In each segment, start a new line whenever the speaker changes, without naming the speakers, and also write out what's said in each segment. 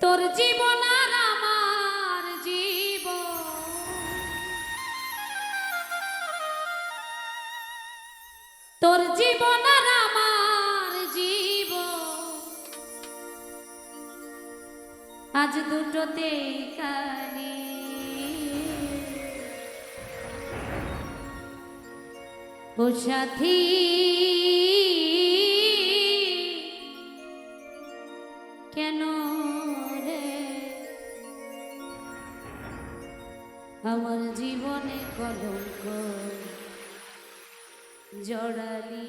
তোর জীবন আর আমার জীবন। তোর জীবন আর আমার জীবন। আজ দুটোতে কানে ও সাথী। কলঙ্ক জড়ালি।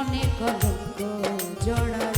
মনে কলঙ্ক জড়া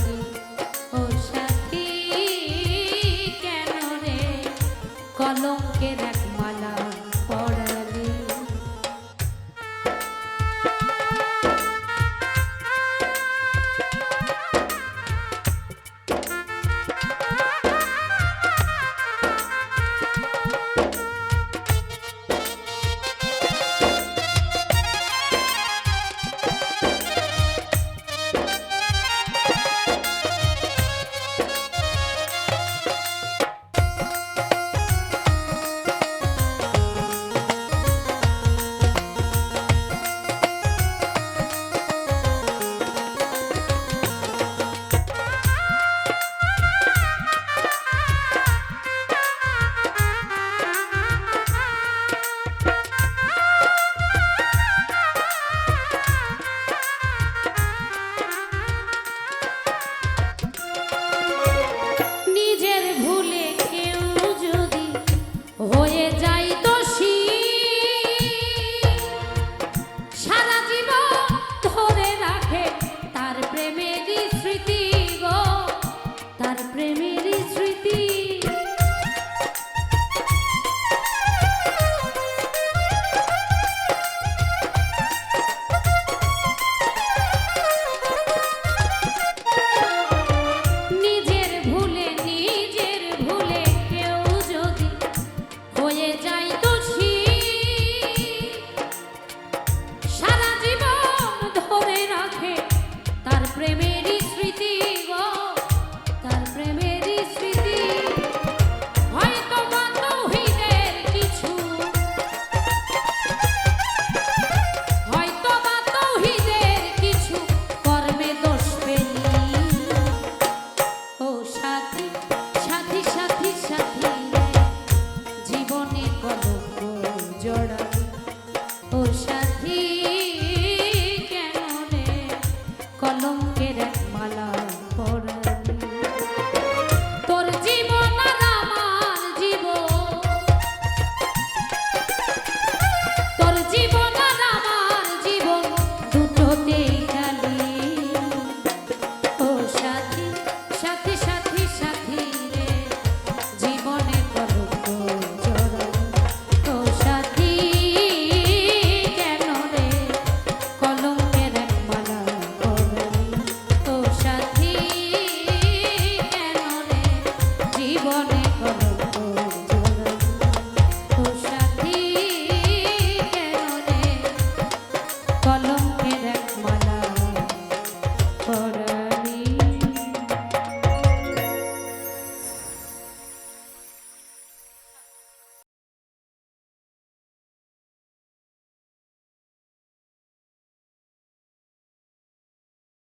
Shut